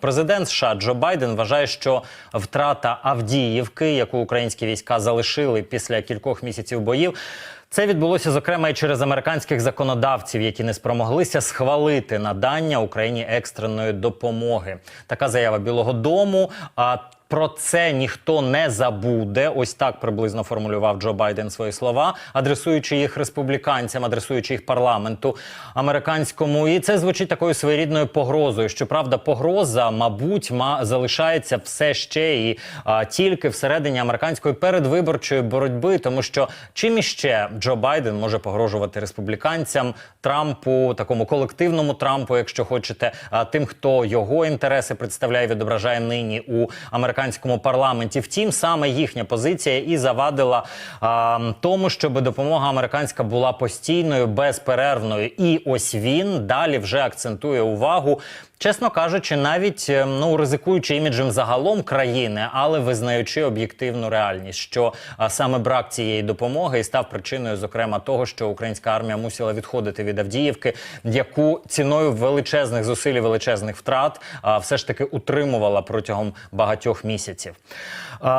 Президент США Джо Байден вважає, що втрата Авдіївки, яку українські війська залишили після кількох місяців боїв. Це відбулося зокрема і через американських законодавців, які не спромоглися схвалити надання Україні екстреної допомоги. Така заява Білого Дому. А про це ніхто не забуде. Ось так приблизно формулював Джо Байден свої слова, адресуючи їх республіканцям, адресуючи їх парламенту американському. І це звучить такою своєрідною погрозою. Щоправда, погроза, мабуть, ма залишається все ще і а, тільки всередині американської передвиборчої боротьби, тому що чим іще Джо Байден може погрожувати республіканцям Трампу, такому колективному Трампу, якщо хочете, а, тим, хто його інтереси представляє, відображає нині у американському парламенті. Втім, саме їхня позиція і завадила а, тому, щоб допомога американська була постійною, безперервною. І ось він далі вже акцентує увагу. Чесно кажучи, навіть е, ну ризикуючи іміджем загалом країни, але визнаючи об'єктивну реальність, що саме брак цієї допомоги і став причиною, зокрема, того, що українська армія мусила відходити від Авдіївки, яку ціною величезних зусиль, величезних втрат а, все ж таки утримувала протягом багатьох місяців.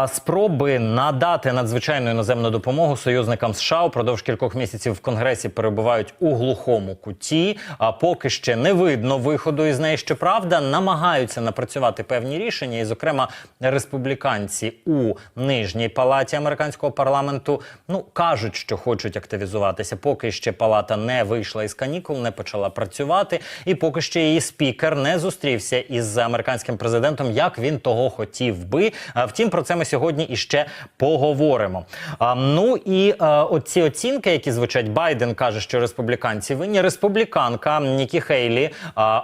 Спроби надати надзвичайну іноземну допомогу союзникам США упродовж кількох місяців в Конгресі перебувають у глухому куті. А поки ще не видно виходу із неї. Щоправда, намагаються напрацювати певні рішення, і, зокрема, республіканці у нижній палаті американського парламенту ну кажуть, що хочуть активізуватися. Поки ще палата не вийшла із канікул, не почала працювати, і поки ще її спікер не зустрівся із американським президентом, як він того хотів би. Втім, про це ми сьогодні іще поговоримо. Ну і а, оці оцінки, які звучать, Байден каже, що республіканці винні. Республіканка Нікі Хейлі,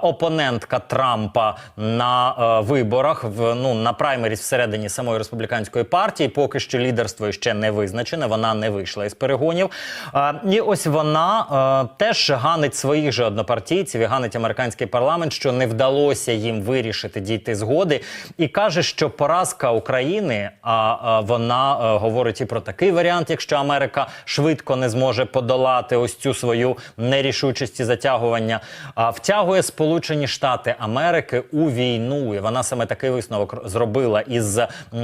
опонентка Трампа на а, виборах в ну на праймеріс всередині самої республіканської партії. Поки що лідерство ще не визначене. Вона не вийшла із перегонів. А, і ось вона а, теж ганить своїх же однопартійців і ганить американський парламент, що не вдалося їм вирішити дійти згоди, і каже, що поразка України, а, а вона а, говорить і про такий варіант, якщо Америка швидко не зможе подолати ось цю свою нерішучість і затягування, а втягує Сполучені Штати Америки у війну. І вона саме такий висновок зробила із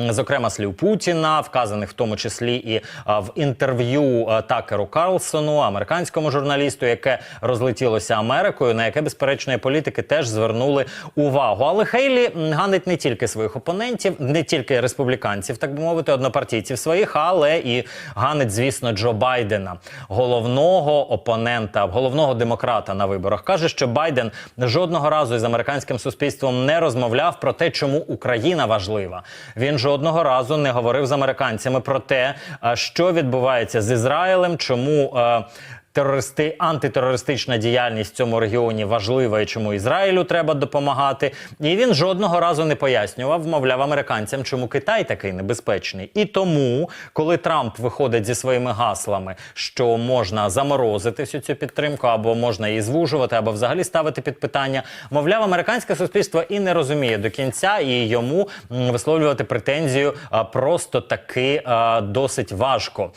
зокрема слів Путіна, вказаних в тому числі і в інтерв'ю Такеру Карлсону, американському журналісту, яке розлетілося Америкою, на яке безперечної політики теж звернули увагу. Але Хейлі ганить не тільки своїх опонентів, не тільки республіканців, так би мовити, однопартійців своїх, але і ганить, звісно, Джо Байдена, головного опонента, головного демократа на виборах. каже, що Байден жодного разу із американським суспільством не розмовляв про те, чому Україна важлива. Він жодного разу не говорив з американцями про те, що відбувається з Ізраїлем, чому. Терористи, антитерористична діяльність в цьому регіоні важлива і чому Ізраїлю треба допомагати. І він жодного разу не пояснював, мовляв, американцям, чому Китай такий небезпечний. І тому, коли Трамп виходить зі своїми гаслами, що можна заморозити всю цю підтримку, або можна її звужувати, або взагалі ставити під питання, мовляв, американське суспільство і не розуміє до кінця, і йому висловлювати претензію просто таки досить важко.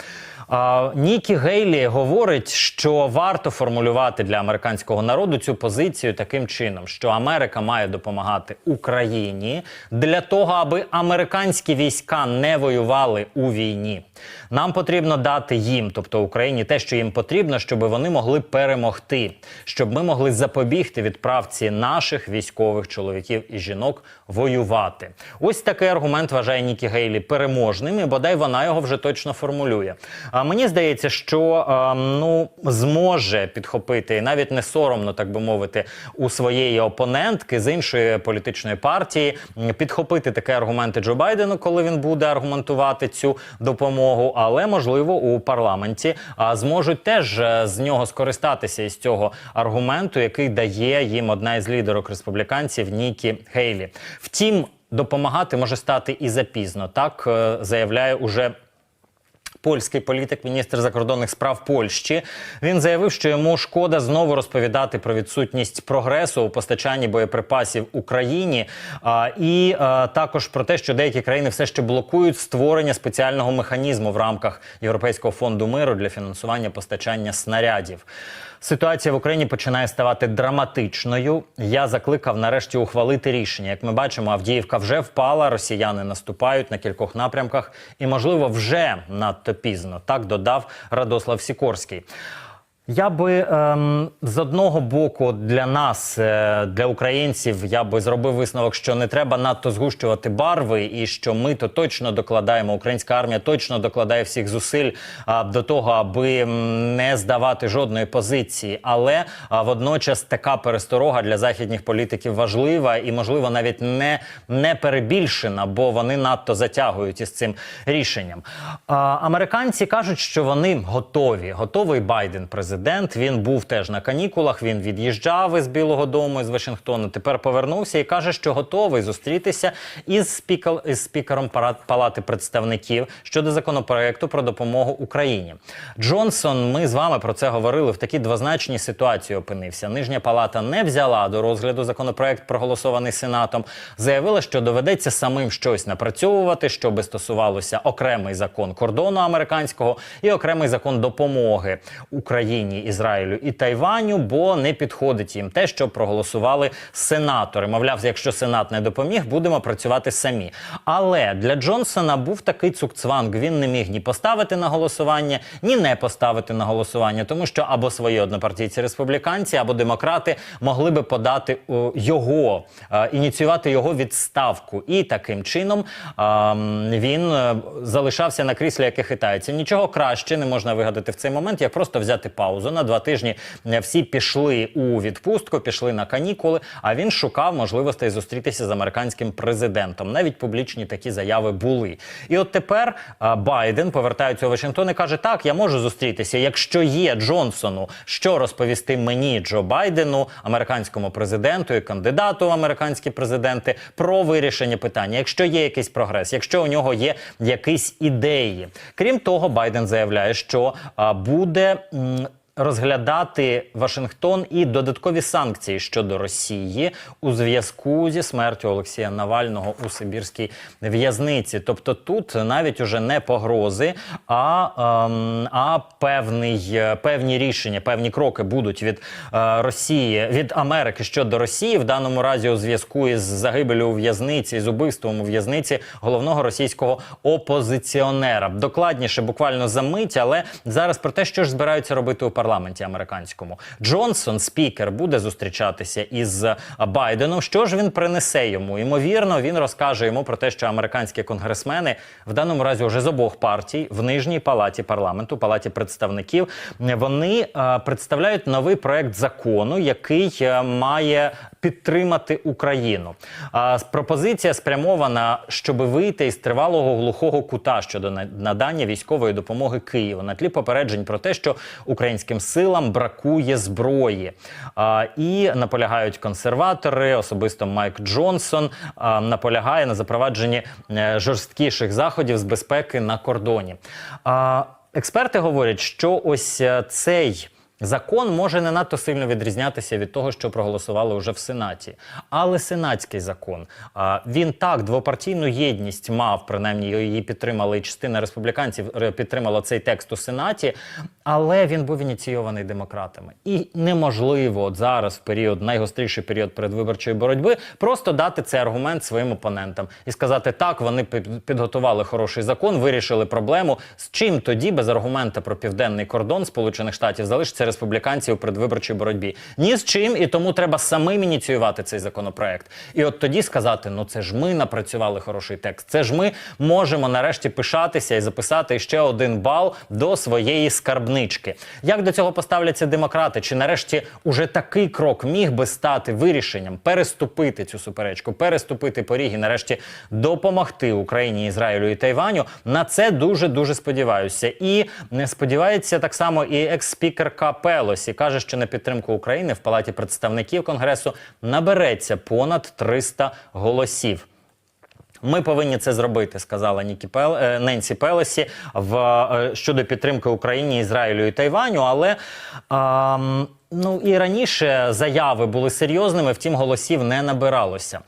Нікі Гейлі говорить, що варто формулювати для американського народу цю позицію таким чином, що Америка має допомагати Україні для того, аби американські війська не воювали у війні. Нам потрібно дати їм, тобто Україні, те, що їм потрібно, щоб вони могли перемогти, щоб ми могли запобігти відправці наших військових чоловіків і жінок воювати. Ось такий аргумент вважає Нікі Гейлі переможним, і бодай вона його вже точно формулює. Мені здається, що а, ну зможе підхопити навіть не соромно, так би мовити, у своєї опонентки з іншої політичної партії підхопити такі аргументи Джо Байдену, коли він буде аргументувати цю допомогу. Але можливо у парламенті зможуть теж е, з нього скористатися із цього аргументу, який дає їм одна із лідерок республіканців Нікі Хейлі. Втім, допомагати може стати і запізно. Так е, заявляє уже польський політик, міністр закордонних справ Польщі. Він заявив, що йому шкода знову розповідати про відсутність прогресу у постачанні боєприпасів Україні, а, і а, також про те, що деякі країни все ще блокують створення спеціального механізму в рамках Європейського фонду миру для фінансування постачання снарядів. Ситуація в Україні починає ставати драматичною. Я закликав нарешті ухвалити рішення. Як ми бачимо, Авдіївка вже впала, росіяни наступають на кількох напрямках, і, можливо, вже надто пізно. Так додав Радослав Сікорський. Я би ем, з одного боку для нас, е, для українців, я би зробив висновок, що не треба надто згущувати барви, і що ми то точно докладаємо. Українська армія точно докладає всіх зусиль а, до того, аби не здавати жодної позиції. Але а, водночас така пересторога для західних політиків важлива і, можливо, навіть не, не перебільшена, бо вони надто затягують із цим рішенням. А, американці кажуть, що вони готові. Готовий Байден президент. Він був теж на канікулах. Він від'їжджав із Білого Дому із Вашингтону. Тепер повернувся і каже, що готовий зустрітися із спікер із спікером Палати представників щодо законопроекту про допомогу Україні. Джонсон, ми з вами про це говорили. В такій двозначній ситуації опинився. Нижня палата не взяла до розгляду законопроект, проголосований сенатом. Заявила, що доведеться самим щось напрацьовувати, що би стосувалося окремий закон кордону американського і окремий закон допомоги Україні, Ізраїлю і Тайваню, бо не підходить їм те, що проголосували сенатори. Мовляв, якщо сенат не допоміг, будемо працювати самі. Але для Джонсона був такий цукцванг. Він не міг ні поставити на голосування, ні не поставити на голосування, тому що або свої однопартійці республіканці, або демократи могли би подати його, е, ініціювати його відставку. І таким чином він е, залишався на кріслі, яке хитається. Нічого краще не можна вигадати в цей момент, як просто взяти паузу. На два тижні е, всі пішли у відпустку, пішли на канікули. А він шукав можливостей зустрітися з американським президентом. Навіть публічні такі заяви були. І от тепер е, Байден повертається у Вашингтон і каже: Так, я можу зустрітися, якщо є Джонсону, що розповісти мені, Джо Байдену, американському президенту і кандидату в американські президенти про вирішення питання, якщо є якийсь прогрес, якщо у нього є якісь ідеї. Крім того, Байден заявляє, що буде. Розглядати Вашингтон і додаткові санкції щодо Росії у зв'язку зі смертю Олексія Навального у Сибірській в'язниці. Тобто тут навіть уже не погрози, а, ем, а певний, певні рішення, певні кроки будуть від е, Росії від Америки щодо Росії, в даному разі у зв'язку із загибелю у в'язниці, з убивством у в'язниці головного російського опозиціонера. Докладніше, буквально за мить, але зараз про те, що ж збираються робити у парламенті американському. Джонсон, спікер, буде зустрічатися із Байденом. Що ж він принесе йому? Ймовірно, він розкаже йому про те, що американські конгресмени в даному разі вже з обох партій в нижній палаті парламенту, палаті представників, вони е, представляють новий проект закону, який е, має підтримати Україну. А, пропозиція спрямована, щоб вийти із тривалого глухого кута щодо на- надання військової допомоги Києву на тлі попереджень про те, що українським силам бракує зброї. А, і наполягають консерватори, особисто Майк Джонсон а, наполягає на запровадженні е, жорсткіших заходів з безпеки на кордоні. А, експерти говорять, що ось е, цей. Закон може не надто сильно відрізнятися від того, що проголосували вже в Сенаті. Але сенатський закон він так двопартійну єдність мав, принаймні її підтримали і частина республіканців підтримала цей текст у Сенаті, але він був ініційований демократами. І неможливо от зараз, в період найгостріший період передвиборчої боротьби, просто дати цей аргумент своїм опонентам і сказати, так, вони підготували хороший закон, вирішили проблему. З чим тоді без аргумента про південний кордон Сполучених Штатів залишиться республіканці у передвиборчій боротьбі? Ні з чим, і тому треба самим ініціювати цей законопроект. І от тоді сказати: ну це ж ми напрацювали хороший текст. Це ж ми можемо нарешті пишатися і записати ще один бал до своєї скарбнички. Як до цього поставляться демократи? Чи нарешті уже такий крок міг би стати вирішенням переступити цю суперечку, переступити поріг і нарешті допомогти Україні, Ізраїлю і Тайваню? На це дуже дуже сподіваюся. І не сподівається так само і екс-спікерка Пелосі каже, що на підтримку України в палаті представників конгресу набереться понад 300 голосів. Ми повинні це зробити, сказала Нікі Пел е, Ненсі Пелосі в е, щодо підтримки Україні, Ізраїлю і Тайваню. Але ам, ну і раніше заяви були серйозними, втім голосів не набиралося.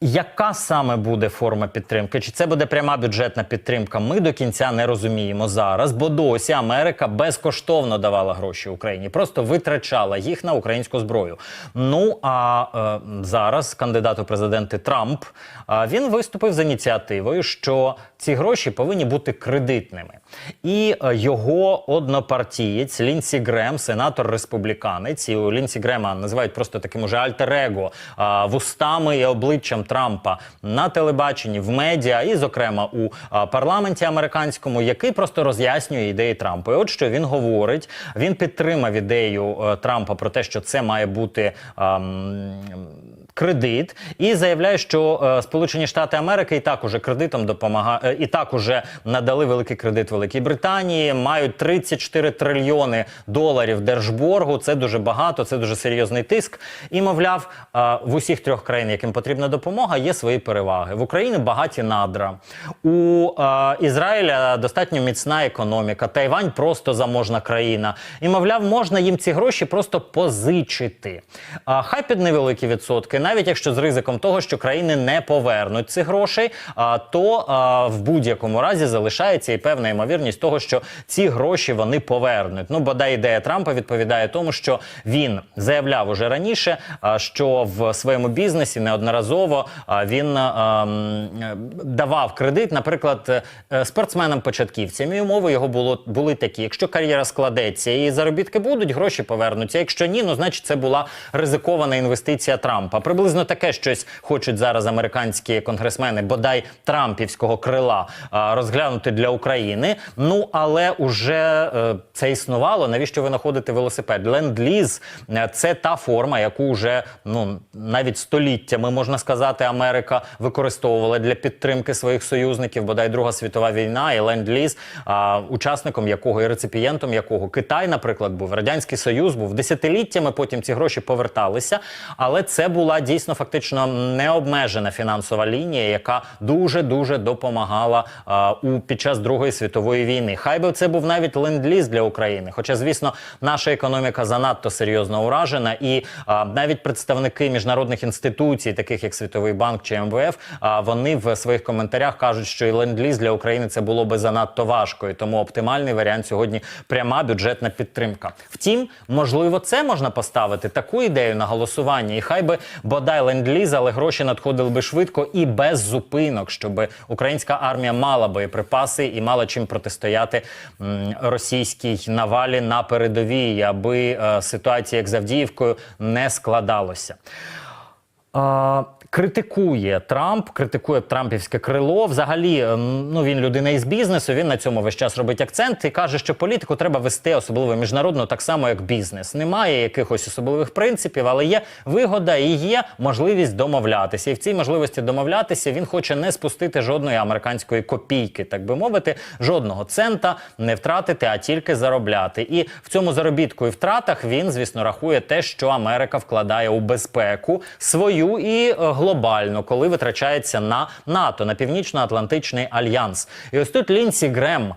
Яка саме буде форма підтримки? Чи це буде пряма бюджетна підтримка? Ми до кінця не розуміємо зараз, бо досі Америка безкоштовно давала гроші Україні, просто витрачала їх на українську зброю. Ну а е, зараз кандидат у президенти Трамп е, він виступив з ініціативою, що ці гроші повинні бути кредитними. І е, його однопартієць Лінсі Грем, сенатор республіканець, і у Лінсі Грема називають просто таким уже альтер-его, а, вустами і обличчям Трампа на телебаченні, в медіа, і, зокрема, у парламенті американському, який просто роз'яснює ідеї Трампа. І от що він говорить: він підтримав ідею е, Трампа про те, що це має бути. ам, Кредит і заявляє, що е, Сполучені Штати Америки і так уже кредитом допомага е, і так уже надали великий кредит Великій Британії. Мають 34 трильйони доларів держборгу. Це дуже багато, це дуже серйозний тиск. І мовляв, е, в усіх трьох країн, яким потрібна допомога, є свої переваги. В Україні багаті надра. У Ізраїля достатньо міцна економіка. Тайвань просто заможна країна. І мовляв, можна їм ці гроші просто позичити. Хай під невеликі відсотки, навіть якщо з ризиком того, що країни не повернуть цих грошей, а, то в будь-якому разі залишається і певна ймовірність того, що ці гроші вони повернуть. Ну, бодай ідея Трампа відповідає тому, що він заявляв уже раніше, що в своєму бізнесі неодноразово він давав кредит, наприклад, е, спортсменам-початківцям. І умови його було були такі: якщо кар'єра складеться і заробітки будуть, гроші повернуться. Якщо ні, ну значить це була ризикована інвестиція Трампа. Приблизно таке щось хочуть зараз американські конгресмени, бодай Трампівського крила розглянути для України. Ну але уже е, це існувало. Навіщо ви знаходите велосипед? Ленд-ліз е, це та форма, яку вже ну навіть століттями можна сказати, Америка використовувала для підтримки своїх союзників. Бодай Друга світова війна і ленд-ліз, учасником якого і реципієнтом якого Китай, наприклад, був радянський Союз, був десятиліттями. Потім ці гроші поверталися, але це була дійсно фактично необмежена фінансова лінія, яка дуже дуже допомагала а, у під час Другої світової війни. Хай би це був навіть ленд-ліз для України. Хоча, звісно, наша економіка занадто серйозно уражена, і а, навіть представники міжнародних інституцій, таких як Світовий банк чи МВФ, а, вони в своїх коментарях кажуть, що і ленд-ліз для України це було би занадто важко, і тому оптимальний варіант сьогодні пряма бюджетна підтримка. Втім, можливо, це можна поставити таку ідею на голосування, і хай би бодай ленд-ліз, але гроші надходили би швидко і без зупинок, щоб українська армія мала боєприпаси і мала чим протистояти російській навалі на передовій, аби е, ситуація як з Авдіївкою не складалося. Критикує Трамп, критикує Трампівське крило. Взагалі, ну він людина із бізнесу. Він на цьому весь час робить акцент і каже, що політику треба вести особливо міжнародно, так само як бізнес. Немає якихось особливих принципів, але є вигода і є можливість домовлятися. І в цій можливості домовлятися він хоче не спустити жодної американської копійки, так би мовити, жодного цента не втратити, а тільки заробляти. І в цьому заробітку і втратах він, звісно, рахує те, що Америка вкладає у безпеку свою і е, глобально, коли витрачається на НАТО, на Північно-Атлантичний альянс. І ось тут Лінсі Грем,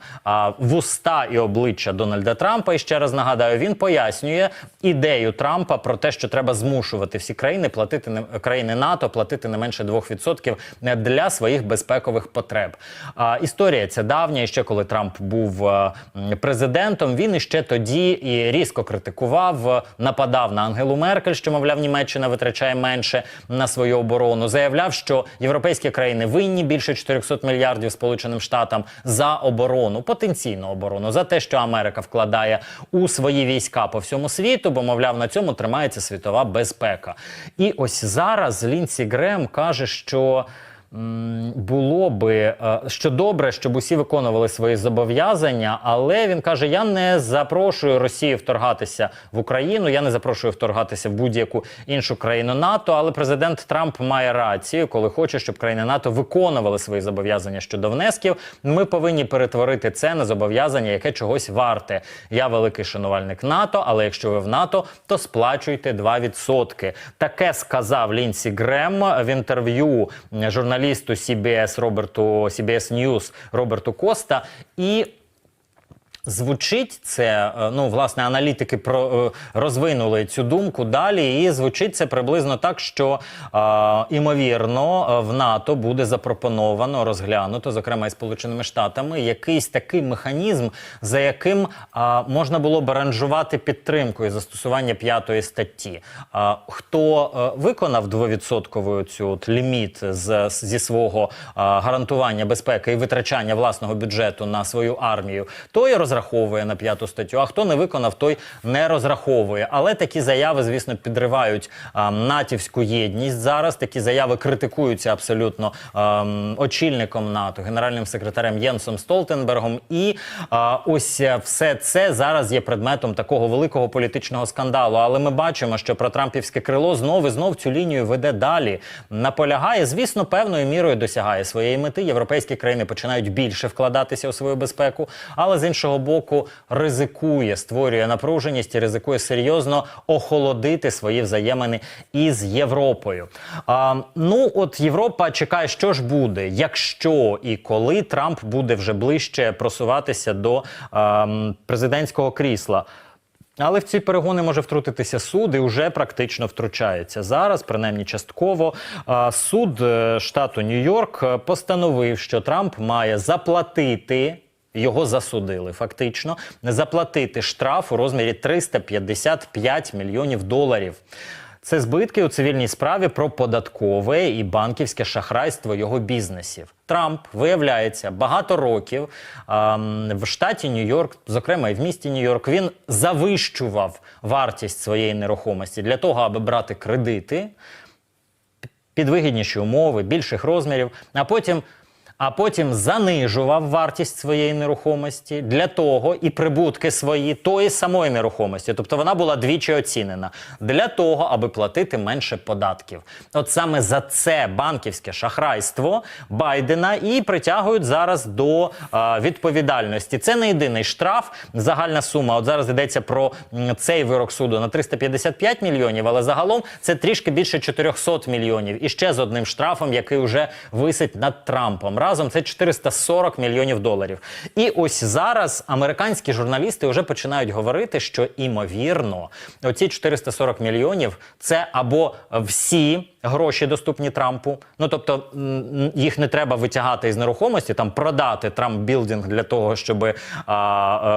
вуста і обличчя Дональда Трампа. І ще раз нагадаю, він пояснює ідею Трампа про те, що треба змушувати всі країни платити не країни НАТО, платити не менше 2% для своїх безпекових потреб. А, історія ця давня. І ще коли Трамп був е, президентом, він іще тоді і різко критикував, е, нападав на Ангелу Меркель, що мовляв, Німеччина витрачає менше на свою оборону. Заявляв, що європейські країни винні більше 400 мільярдів Сполученим Штатам за оборону, потенційну оборону, за те, що Америка вкладає у свої війська по всьому світу, бо мовляв, на цьому тримається світова безпека. І ось зараз Лінсі Грем каже, що. Було би е, що добре, щоб усі виконували свої зобов'язання, але він каже: я не запрошую Росію вторгатися в Україну, я не запрошую вторгатися в будь-яку іншу країну НАТО. Але президент Трамп має рацію, коли хоче, щоб країни НАТО виконували свої зобов'язання щодо внесків. Ми повинні перетворити це на зобов'язання, яке чогось варте. Я великий шанувальник НАТО, але якщо ви в НАТО, то сплачуйте 2%. Таке сказав Лінсі Грем в інтерв'ю журналісту CBS Роберту CBS News Роберту Коста і. Звучить це, е, ну власне, аналітики про е, розвинули цю думку далі, і звучить це приблизно так, що е, імовірно в НАТО буде запропоновано розглянуто, зокрема і Сполученими Штатами, якийсь такий механізм, за яким е, можна було б аранжувати підтримку і застосування п'ятої статті. Е, хто е, виконав двовідсоткову цю от ліміт з, зі свого е, гарантування безпеки і витрачання власного бюджету на свою армію, той розраховує на п'яту статтю. А хто не виконав, той не розраховує. Але такі заяви, звісно, підривають е, натівську єдність. Зараз такі заяви критикуються абсолютно е, очільником НАТО, генеральним секретарем Єнсом Столтенбергом. І е, ось е, все це зараз є предметом такого великого політичного скандалу. Але ми бачимо, що протрампівське крило знов і знов цю лінію веде далі. Наполягає, звісно, певною мірою досягає своєї мети. Європейські країни починають більше вкладатися у свою безпеку, але з іншого боку ризикує, створює напруженість і ризикує серйозно охолодити свої взаємини із Європою. А, ну от Європа чекає, що ж буде, якщо і коли Трамп буде вже ближче просуватися до ам, президентського крісла. Але в ці перегони може втрутитися суд і вже практично втручається зараз, принаймні частково. Суд е, штату Нью-Йорк е, постановив, що Трамп має заплатити. Його засудили фактично заплатити штраф у розмірі 355 мільйонів доларів. Це збитки у цивільній справі про податкове і банківське шахрайство його бізнесів. Трамп виявляється багато років ем, в штаті Нью-Йорк, зокрема і в місті Нью-Йорк, він завищував вартість своєї нерухомості для того, аби брати кредити під вигідніші умови, більших розмірів, а потім. А потім занижував вартість своєї нерухомості для того і прибутки свої тої самої нерухомості. Тобто вона була двічі оцінена для того, аби платити менше податків. От саме за це банківське шахрайство Байдена і притягують зараз до а, відповідальності. Це не єдиний штраф. Загальна сума. От зараз йдеться про цей вирок суду на 355 мільйонів, але загалом це трішки більше 400 мільйонів. І ще з одним штрафом, який вже висить над Трампом. Разом це 440 мільйонів доларів. І ось зараз американські журналісти вже починають говорити, що імовірно, оці 440 мільйонів це або всі гроші доступні Трампу. Ну тобто їх не треба витягати із нерухомості, там продати Трамп білдинг для того, щоб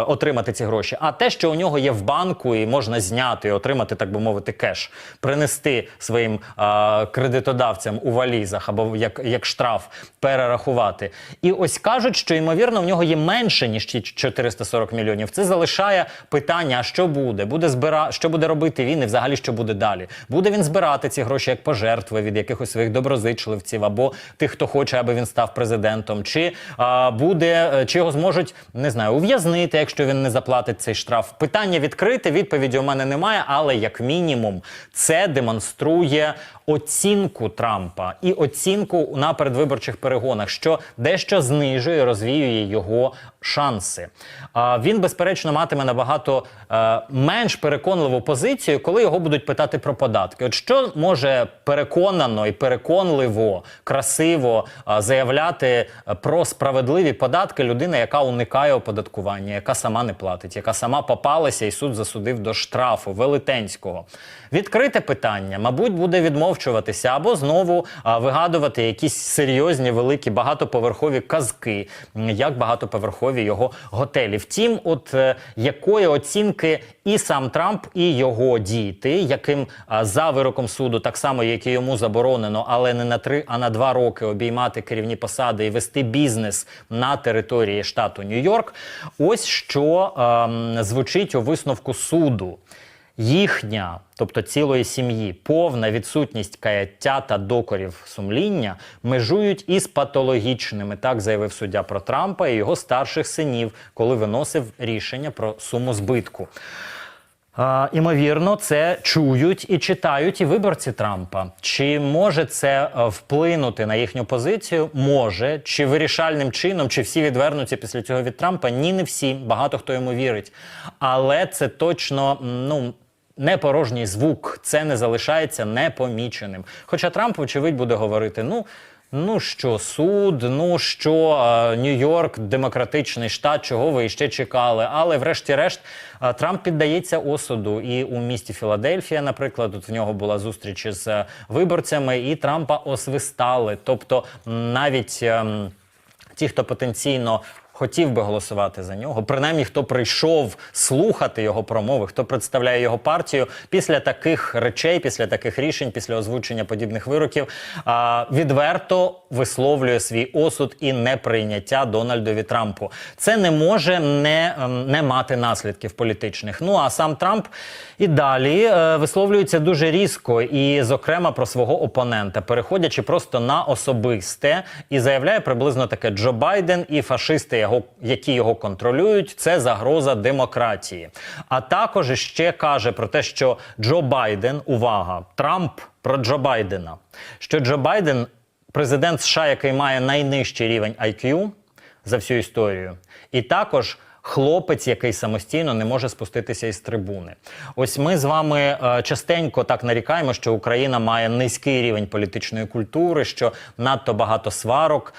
отримати ці гроші. А те, що у нього є в банку, і можна зняти і отримати, так би мовити, кеш, принести своїм а, кредитодавцям у валізах або як, як штраф перерахувати. І ось кажуть, що ймовірно в нього є менше ніж ті 440 мільйонів. Це залишає питання: що буде? Буде збира... що буде робити він і взагалі що буде далі? Буде він збирати ці гроші як пожертви від якихось своїх доброзичливців або тих, хто хоче, аби він став президентом, чи а, буде е, чи його зможуть не знаю ув'язнити, якщо він не заплатить цей штраф. Питання відкрите, відповіді у мене немає, але як мінімум це демонструє оцінку Трампа і оцінку на передвиборчих перегонах, що дещо знижує, розвіює його шанси. А, він, безперечно, матиме набагато е, менш переконливу позицію, коли його будуть питати про податки. От що може переконано і переконливо, красиво е, заявляти е, про справедливі податки людина, яка уникає оподаткування, яка сама не платить, яка сама попалася, і суд засудив до штрафу велетенського. Відкрите питання, мабуть, буде відмовчуватися або знову вигадувати якісь серйозні, великі багатоповерхові казки, як багатоповерхові його готелі. Втім, от е, якої оцінки і сам Трамп, і його діти, яким за вироком суду, так само як і йому заборонено, але не на три, а на два роки обіймати керівні посади і вести бізнес на території штату Нью-Йорк. Ось що ем, звучить у висновку суду. Їхня, тобто цілої сім'ї, повна відсутність каяття та докорів сумління межують із патологічними, так заявив суддя про Трампа і його старших синів, коли виносив рішення про суму збитку. А, імовірно, це чують і читають і виборці Трампа. Чи може це е, вплинути на їхню позицію? Може, чи вирішальним чином, чи всі відвернуться після цього від Трампа? Ні, не всі. Багато хто йому вірить. Але це точно ну. Не порожній звук, це не залишається непоміченим. Хоча Трамп, вочевидь, буде говорити: ну Ну що суд, ну що Нью-Йорк, демократичний штат, чого ви іще чекали. Але, врешті-решт, Трамп піддається осуду. І у місті Філадельфія, наприклад, тут в нього була зустріч із е, виборцями, і Трампа освистали. Тобто, навіть ем, ті, хто потенційно. Хотів би голосувати за нього, принаймні хто прийшов слухати його промови, хто представляє його партію після таких речей, після таких рішень, після озвучення подібних вироків, відверто висловлює свій осуд і неприйняття Дональдові Трампу. Це не може не, ем, не мати наслідків політичних. Ну а сам Трамп і далі е, висловлюється дуже різко, і, зокрема, про свого опонента, переходячи просто на особисте, і заявляє приблизно таке: Джо Байден і фашисти, його, які його контролюють, це загроза демократії. А також ще каже про те, що Джо Байден, увага, Трамп про Джо Байдена, що Джо Байден, президент США, який має найнижчий рівень IQ за всю історію, і також. Хлопець, який самостійно не може спуститися із трибуни. Ось ми з вами е, частенько так нарікаємо, що Україна має низький рівень політичної культури, що надто багато сварок.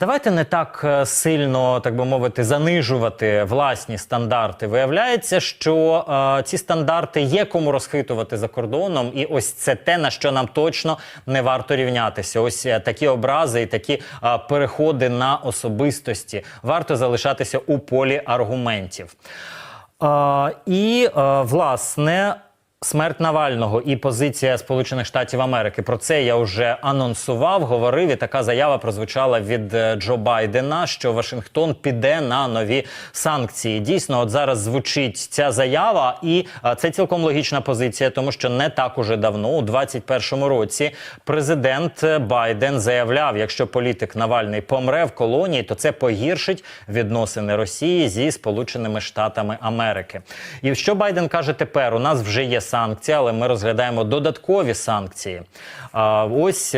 Давайте не так е, сильно, так би мовити, занижувати власні стандарти. Виявляється, що е, ці стандарти є кому розхитувати за кордоном, і ось це те, на що нам точно не варто рівнятися. Ось е, такі образи і такі е, переходи на особистості варто залишатися у полі аргументів. Е, і е, власне. Смерть Навального і позиція Сполучених Штатів Америки. Про це я вже анонсував, говорив. І така заява прозвучала від е, Джо Байдена, що Вашингтон піде на нові санкції. Дійсно, от зараз звучить ця заява, і е, це цілком логічна позиція, тому що не так уже давно, у 21-му році, президент е, Байден заявляв: якщо політик Навальний помре в колонії, то це погіршить відносини Росії зі Сполученими Штатами Америки. І що Байден каже тепер? У нас вже є санкції, але ми розглядаємо додаткові санкції. Ось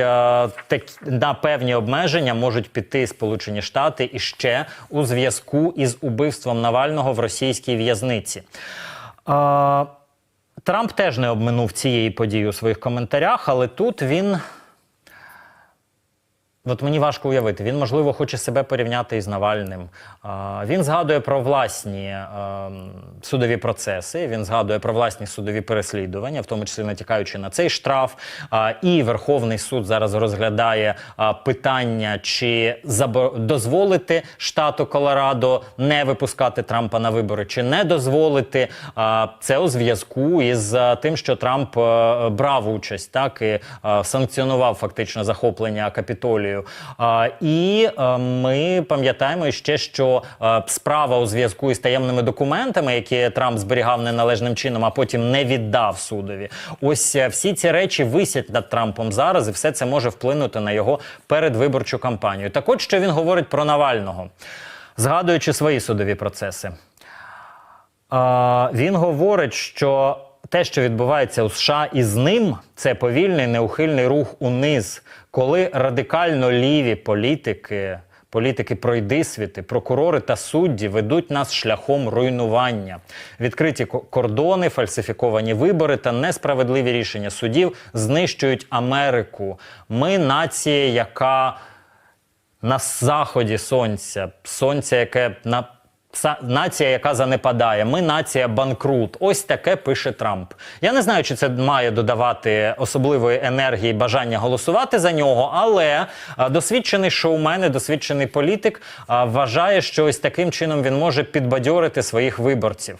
так, на певні обмеження можуть піти Сполучені Штати і ще у зв'язку із убивством Навального в російській в'язниці. Трамп теж не обминув цієї події у своїх коментарях, але тут він. От мені важко уявити. Він, можливо, хоче себе порівняти із Навальним. Він згадує про власні е, судові процеси. Він згадує про власні судові переслідування, в тому числі натякаючи на цей штраф. І Верховний суд зараз розглядає питання, чи дозволити штату Колорадо не випускати Трампа на вибори, чи не дозволити. А, Це у зв'язку із тим, що Трамп е, брав участь, так і е, санкціонував фактично захоплення капітолію. А, І е, ми пам'ятаємо ще, що е, справа у зв'язку із таємними документами, які Трамп зберігав неналежним чином, а потім не віддав судові. Ось е, всі ці речі висять над Трампом зараз, і все це може вплинути на його передвиборчу кампанію. Так от що він говорить про Навального, згадуючи свої судові процеси. Він говорить, що те, що відбувається у США із ним, це повільний неухильний рух униз, коли радикально ліві політики, політики пройдисвіти, прокурори та судді ведуть нас шляхом руйнування. Відкриті кордони, фальсифіковані вибори та несправедливі рішення судів знищують Америку. Ми нація, яка на заході сонця, сонця, яке на нація, яка занепадає. Ми нація банкрут. Ось таке пише Трамп. Я не знаю, чи це має додавати особливої енергії, бажання голосувати за нього, але досвідчений шоумен, досвідчений політик вважає, що ось таким чином він може підбадьорити своїх виборців.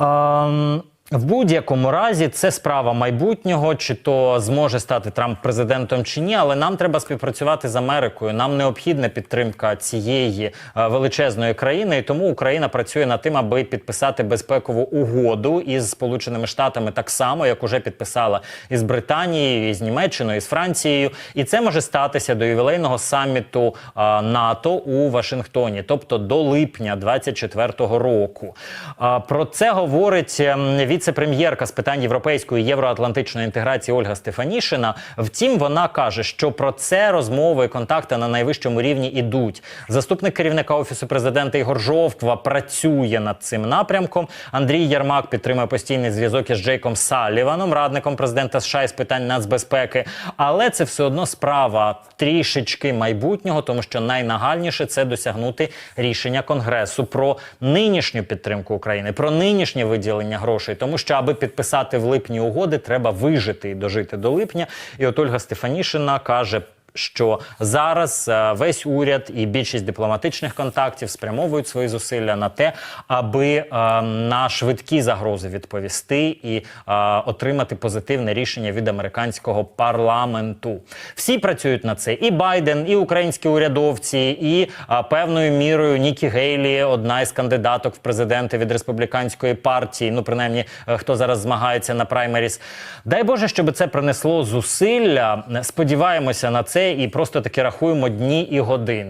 Ем, в будь-якому разі це справа майбутнього, чи то зможе стати Трамп президентом чи ні, але нам треба співпрацювати з Америкою. Нам необхідна підтримка цієї е, величезної країни, і тому Україна працює над тим, аби підписати безпекову угоду із Сполученими Штатами, так само як уже підписала із Британією, із Німеччиною, із Францією. І це може статися до ювілейного саміту е, НАТО у Вашингтоні, тобто до липня 24-го року. А, Про це говорить ем, віце-прем'єрка з питань європейської євроатлантичної інтеграції Ольга Стефанішина. Втім, вона каже, що про це розмови і контакти на найвищому рівні ідуть. Заступник керівника офісу президента Ігор Жовква працює над цим напрямком. Андрій Ярмак підтримує постійний зв'язок із Джейком Салліваном, радником президента США із питань нацбезпеки. Але це все одно справа трішечки майбутнього, тому що найнагальніше це досягнути рішення Конгресу про нинішню підтримку України, про нинішнє виділення грошей, тому що аби підписати в липні угоди, треба вижити і дожити до липня. І от Ольга Стефанішина каже. Що зараз е, весь уряд і більшість дипломатичних контактів спрямовують свої зусилля на те, аби е, на швидкі загрози відповісти і е, отримати позитивне рішення від американського парламенту. Всі працюють на це. І Байден, і українські урядовці, і певною мірою Нікі Гейлі, одна із кандидаток в президенти від республіканської партії. Ну, принаймні, хто зараз змагається на праймеріс. Дай Боже, щоб це принесло зусилля. Сподіваємося на це і просто таки рахуємо дні і години.